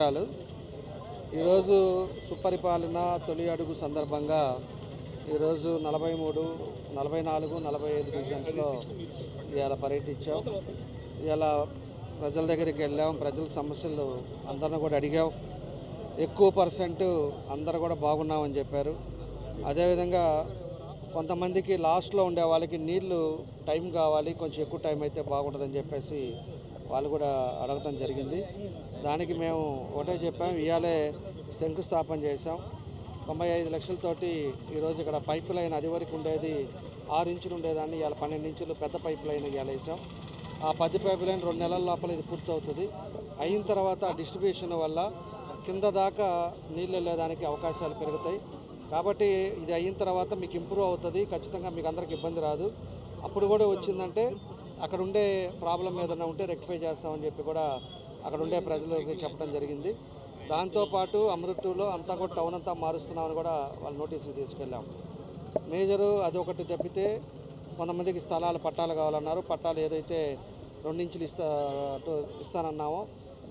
నమస్కారాలు ఈరోజు సుపరిపాలన తొలి అడుగు సందర్భంగా ఈరోజు నలభై మూడు నలభై నాలుగు నలభై ఐదు డివిజన్స్లో ఇవాళ పర్యటించాం. ఇవాళ ప్రజల దగ్గరికి వెళ్ళాం. ప్రజల సమస్యలు అందరిని కూడా అడిగాం. ఎక్కువ పర్సెంట్ అందరు కూడా బాగున్నామని చెప్పారు. అదేవిధంగా కొంతమందికి లాస్ట్లో ఉండే వాళ్ళకి నీళ్ళు టైం కావాలి. కొంచెం ఎక్కువ టైం అయితే బాగుంటుందని చెప్పేసి వాళ్ళు కూడా అడగటం జరిగింది. దానికి మేము ఒకటే చెప్పాం ఇవాళే శంకుస్థాపన చేసాం తొంభై ఐదు లక్షలతోటి ఈరోజు ఇక్కడ పైప్ లైన్ అది వరకు ఉండేది ఆరు ఇంచులు ఉండేదాన్ని ఇవాళ పన్నెండు ఇంచులు పెద్ద పైప్ లైన్ ఇవాళ వేసాం. ఆ పది పైప్ లైన్ రెండు నెలల లోపల ఇది పూర్తవుతుంది. అయిన తర్వాత డిస్ట్రిబ్యూషన్ వల్ల కింద దాకా నీళ్ళు వెళ్ళేదానికి అవకాశాలు పెరుగుతాయి. కాబట్టి ఇది అయిన తర్వాత మీకు ఇంప్రూవ్ అవుతుంది ఖచ్చితంగా మీకు అందరికి ఇబ్బంది రాదు. అప్పుడు కూడా వచ్చిందంటే అక్కడ ఉండే ప్రాబ్లం ఏదైనా ఉంటే రెక్టిఫై చేస్తామని చెప్పి కూడా అక్కడ ఉండే ప్రజలకు చెప్పడం జరిగింది. దాంతోపాటు అమృత్తులో అంతా కూడా టౌన్ అంతా మారుస్తున్నామని కూడా వాళ్ళు నోటీసులు తీసుకెళ్ళాం. మేజరు అది ఒకటి తప్పితే కొంతమందికి స్థలాలు పట్టాలు కావాలన్నారు. పట్టాలు ఏదైతే రెండించులు ఇస్తా అటు ఇస్తానన్నామో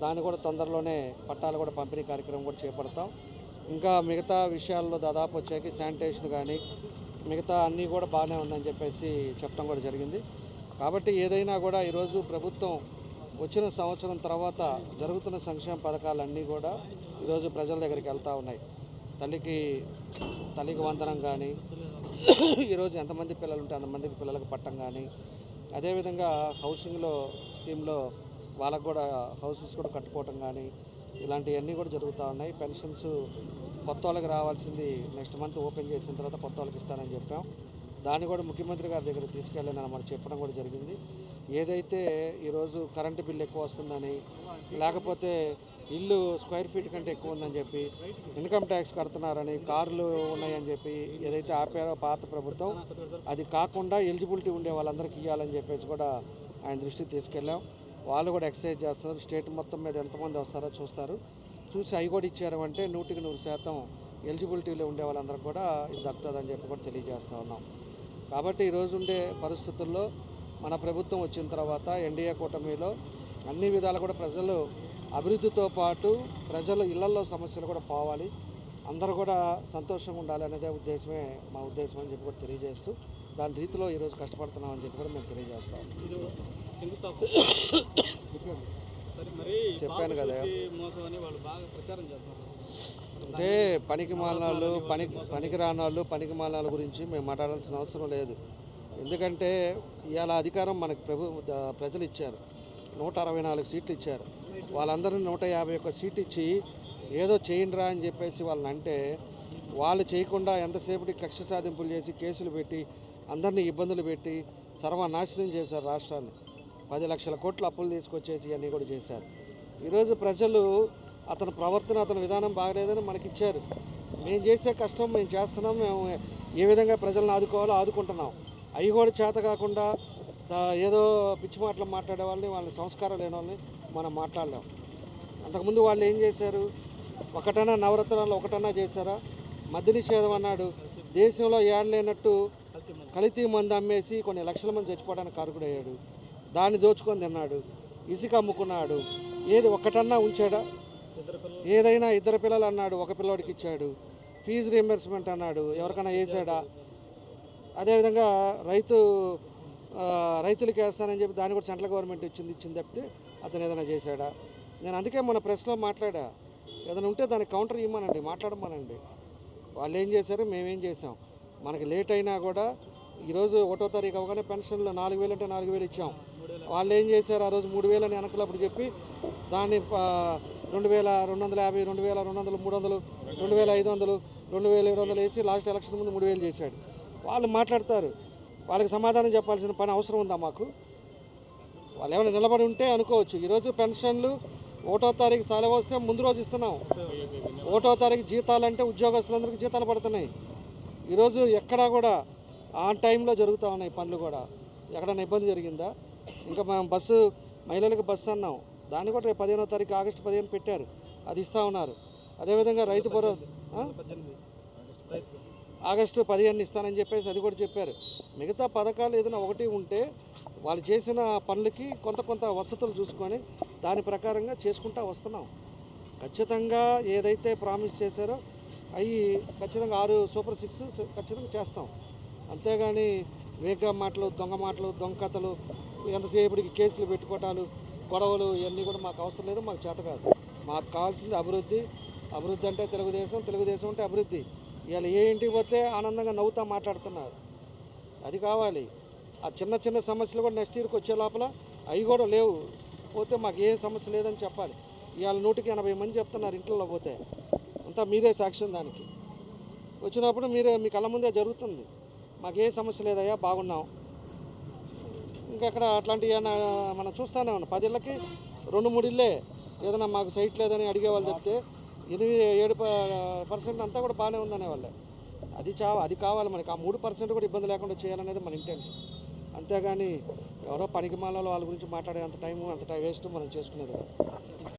దాన్ని కూడా తొందరలోనే పట్టాలు కూడా పంపిణీ కార్యక్రమం కూడా చేపడతాం. ఇంకా మిగతా విషయాల్లో దాదాపు వచ్చాక శానిటేషన్ కానీ మిగతా అన్నీ కూడా బాగానే ఉందని చెప్పేసి చెప్పడం కూడా జరిగింది. కాబట్టి ఏదైనా కూడా ఈరోజు ప్రభుత్వం వచ్చిన సంవత్సరం తర్వాత జరుగుతున్న సంక్షేమ పథకాలన్నీ కూడా ఈరోజు ప్రజల దగ్గరికి వెళ్తూ ఉన్నాయి. తల్లికి తల్లికి వందనం కానీ ఈరోజు ఎంతమంది పిల్లలు ఉంటే అంతమందికి పిల్లలకు పట్టం కానీ అదేవిధంగా హౌసింగ్లో స్కీమ్లో వాళ్ళకు కూడా హౌసెస్ కూడా కట్టుకోవటం కానీ ఇలాంటివన్నీ కూడా జరుగుతూ ఉన్నాయి. పెన్షన్స్ కొత్త వాళ్ళకి రావాల్సింది నెక్స్ట్ మంత్ ఓపెన్ చేసిన తర్వాత కొత్త వాళ్ళకి ఇస్తానని చెప్పాం. దాన్ని కూడా ముఖ్యమంత్రి గారి దగ్గర తీసుకెళ్ళాలని మనం చెప్పడం కూడా జరిగింది. ఏదైతే ఈరోజు కరెంటు బిల్లు ఎక్కువ వస్తుందని లేకపోతే ఇల్లు స్క్వేర్ ఫీట్ కంటే ఎక్కువ ఉందని చెప్పి ఇన్కమ్ ట్యాక్స్ కడుతున్నారని కార్లు ఉన్నాయని చెప్పి ఏదైతే ఆపారో పాత ప్రభుత్వం అది కాకుండా ఎలిజిబిలిటీ ఉండే వాళ్ళందరికీ ఇవ్వాలని చెప్పేసి కూడా ఆయన దృష్టికి తీసుకెళ్ళాం. వాళ్ళు కూడా ఎక్సర్సైజ్ చేస్తున్నారు. స్టేట్ మొత్తం మీద ఎంతమంది వస్తారో చూస్తారు. చూసి అవి కూడా ఇచ్చారు అంటే నూటికి నూరు శాతం ఎలిజిబిలిటీలో ఉండే వాళ్ళందరికీ కూడా ఇది దక్కుతుందని చెప్పి కూడా తెలియజేస్తూ ఉన్నాం. కాబట్టి ఈరోజు ఉండే పరిస్థితుల్లో మన ప్రభుత్వం వచ్చిన తర్వాత ఎన్డీఏ కూటమిలో అన్ని విధాలు కూడా ప్రజలు అభివృద్ధితో పాటు ప్రజలు ఇళ్ళలో సమస్యలు కూడా పోవాలి. అందరూ కూడా సంతోషంగా ఉండాలి అనేదే ఉద్దేశమే మా ఉద్దేశం అని చెప్పి కూడా తెలియజేస్తూ దాని రీతిలో ఈరోజు కష్టపడుతున్నామని చెప్పి కూడా మేము తెలియజేస్తాం. చెప్పాను కదా. అంటే పనికి మాలినాళ్ళు పని పనికి రానాళ్ళు పనికి మాలినాళ్ళ గురించి మేము మాట్లాడాల్సిన అవసరం లేదు. ఎందుకంటే ఇవాళ అధికారం మనకు ప్రభు ప్రజలు ఇచ్చారు నూట అరవై నాలుగు సీట్లు ఇచ్చారు వాళ్ళందరినీ నూట యాభై ఒక్క సీట్ ఇచ్చి ఏదో చేయండిరా అని చెప్పేసి వాళ్ళని అంటే వాళ్ళు చేయకుండా ఎంతసేపటి కక్ష సాధింపులు చేసి కేసులు పెట్టి అందరినీ ఇబ్బందులు పెట్టి సర్వనాశనం చేశారు రాష్ట్రాన్ని. పది లక్షల కోట్ల అప్పులు తీసుకొచ్చేసి ఇవన్నీ కూడా చేశారు. ఈరోజు ప్రజలు అతని ప్రవర్తన అతని విధానం బాగలేదని మనకి ఇచ్చారు మేము చేసే కష్టం మేము చేస్తున్నాం మేము ఏ విధంగా ప్రజలను ఆదుకోవాలో ఆదుకుంటున్నాం. అవి కూడా చేత కాకుండా ఏదో పిచ్చి మాటలు మాట్లాడే వాళ్ళని వాళ్ళని సంస్కారం లేని వాళ్ళని మనం మాట్లాడలేం. అంతకుముందు వాళ్ళు ఏం చేశారు? ఒకటన్నా నవరత్నాలు ఒకటన్నా చేశారా? మద్య నిషేధం అన్నాడు. దేశంలో ఏడలేనట్టు కలితీ మందు అమ్మేసి కొన్ని లక్షల మంది చచ్చిపోవడానికి కారుకుడయ్యాడు. దాన్ని దోచుకొని తిన్నాడు. ఇసుక అమ్ముకున్నాడు. ఏది ఒక్కటన్నా ఉంచాడా? ఏదైనా ఇద్దరు పిల్లలు అన్నాడు ఒక పిల్లోడికి ఇచ్చాడు ఫీజు రియంబర్స్మెంట్ అన్నాడు ఎవరికైనా వేసాడా? అదేవిధంగా రైతు రైతులకి వేస్తానని చెప్పి దాన్ని కూడా సెంట్రల్ గవర్నమెంట్ ఇచ్చింది ఇచ్చింది తప్పితే అతను ఏదైనా చేశాడా? నేను అందుకే మన ప్రెస్లో మాట్లాడా. ఏదైనా ఉంటే దానికి కౌంటర్ ఇవ్వమనండి మాట్లాడమనండి. వాళ్ళు ఏం చేశారు? మేమేం చేసాం మనకి లేట్ అయినా కూడా ఈరోజు ఒకటో తారీఖు అవగానే పెన్షన్లు నాలుగు వేలు అంటే నాలుగు వేలు ఇచ్చాం. వాళ్ళు ఏం చేశారు? ఆ రోజు మూడు వేలు అని వెనకలప్పుడు చెప్పి దాన్ని రెండు వేల రెండు వందల యాభై రెండు వేల రెండు వందలు మూడు వందలు రెండు వేల ఐదు వందలు రెండు వేల ఏడు వందలు వేసి లాస్ట్ ఎలక్షన్ ముందు మూడు వేలు చేశాడు. వాళ్ళు మాట్లాడతారు. వాళ్ళకి సమాధానం చెప్పాల్సిన పని అవసరం ఉందా మాకు? వాళ్ళు ఏమైనా నిలబడి ఉంటే అనుకోవచ్చు. ఈరోజు పెన్షన్లు ఒకటో తారీఖు సెలవు వస్తే ముందు రోజు ఇస్తున్నాం. ఒకటో తారీఖు జీతాలు అంటే ఉద్యోగస్తులందరికీ జీతాలు పడుతున్నాయి. ఈరోజు ఎక్కడా కూడా ఆన్ టైంలో జరుగుతూ ఉన్నాయి పనులు కూడా. ఎక్కడైనా ఇబ్బంది జరిగిందా? ఇంకా మనం బస్సు మహిళలకు బస్సు అన్నాం. దాన్ని కూడా రేపు పదిహేనో తారీఖు ఆగస్టు పదిహేను పెట్టారు. అది ఇస్తూ ఉన్నారు. అదేవిధంగా రైతు భరోసా ఆగస్టు పదిహేను ఇస్తానని చెప్పేసి అది కూడా చెప్పారు. మిగతా పథకాలు ఏదైనా ఒకటి ఉంటే వాళ్ళు చేసిన పనులకి కొంత కొంత వసతులు చూసుకొని దాని ప్రకారంగా చేసుకుంటా వస్తున్నాం. ఖచ్చితంగా ఏదైతే ప్రామిస్ చేశారో అవి ఖచ్చితంగా ఆరు సూపర్ సిక్స్ ఖచ్చితంగా చేస్తాం. అంతేగాని వేగ మాటలు దొంగ మాటలు దొంగ కథలు ఎంతసేపటికి కేసులు పెట్టుకోవటాలు గొడవలు ఇవన్నీ కూడా మాకు అవసరం లేదు మాకు చేత కాదు. మాకు కావాల్సింది అభివృద్ధి. అభివృద్ధి అంటే తెలుగుదేశం తెలుగుదేశం అంటే అభివృద్ధి. ఇవాళ ఏ ఇంటికి పోతే ఆనందంగా నవ్వుతా మాట్లాడుతున్నారు. అది కావాలి. ఆ చిన్న చిన్న సమస్యలు కూడా నెక్స్ట్ ఇయర్కి వచ్చే లోపల అవి కూడా లేవు. పోతే మాకు ఏ సమస్య లేదని చెప్పాలి. ఇవాళ నూటికి ఎనభై మంది చెప్తున్నారు ఇంట్లో పోతే. అంతా మీరే సాక్ష్యం దానికి. వచ్చినప్పుడు మీరే మీ కళ్ళ ముందే జరుగుతుంది. మాకు ఏ సమస్య లేదయ్యా బాగున్నాం. ఇంకెక్కడ అట్లాంటివి ఏమైనా మనం చూస్తూనే ఉన్నాం. పది ఇళ్ళకి రెండు మూడు ఇళ్ళే ఏదైనా మాకు సైట్ లేదని అడిగే వాళ్ళు చెప్తే ఎనిమిది ఏడు పర్సెంట్ అంతా కూడా బాగానే ఉందనే వాళ్ళే. అది చా అది కావాలి మనకి. ఆ మూడు పర్సెంట్ కూడా ఇబ్బంది లేకుండా చేయాలనేది మన ఇంటెన్షన్ అంతేగాని ఎవరో పనికి వాళ్ళ గురించి మాట్లాడే అంత టైం అంత టైం వేస్ట్ మనం చేసుకునేది కాదు.